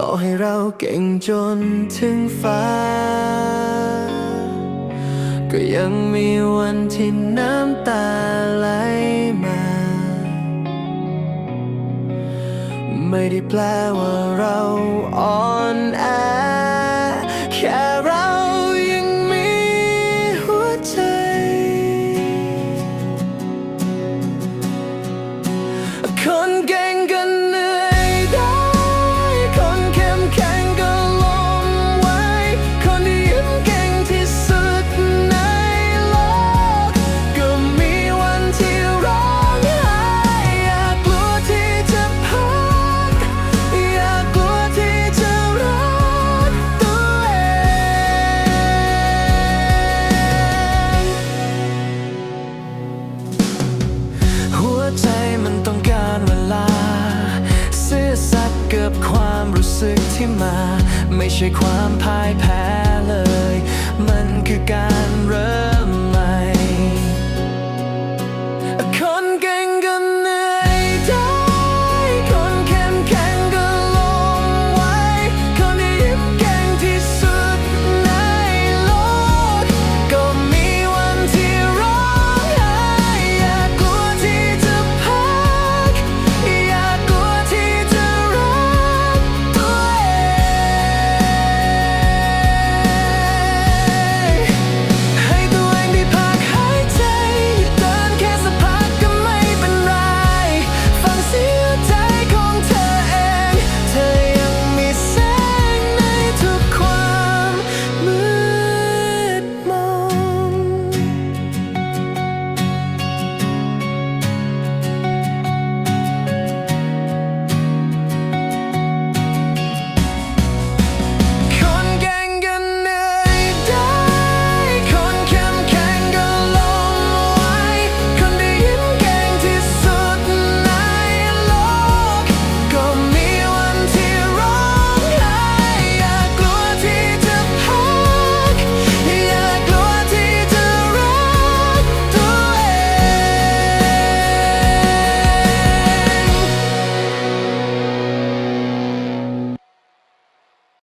ต่อให้เราเก่งจนถึงฟ้า ก็ยังมีวันที่น้ำตาไหลมา ไม่ได้แปลว่าเราอ่อนแอแค่ มันต้องการเวลา ซื่อสักเกือบความรู้สึกที่มา ไม่ใช่ความพ่ายแพ้เลย มันคือการเริ่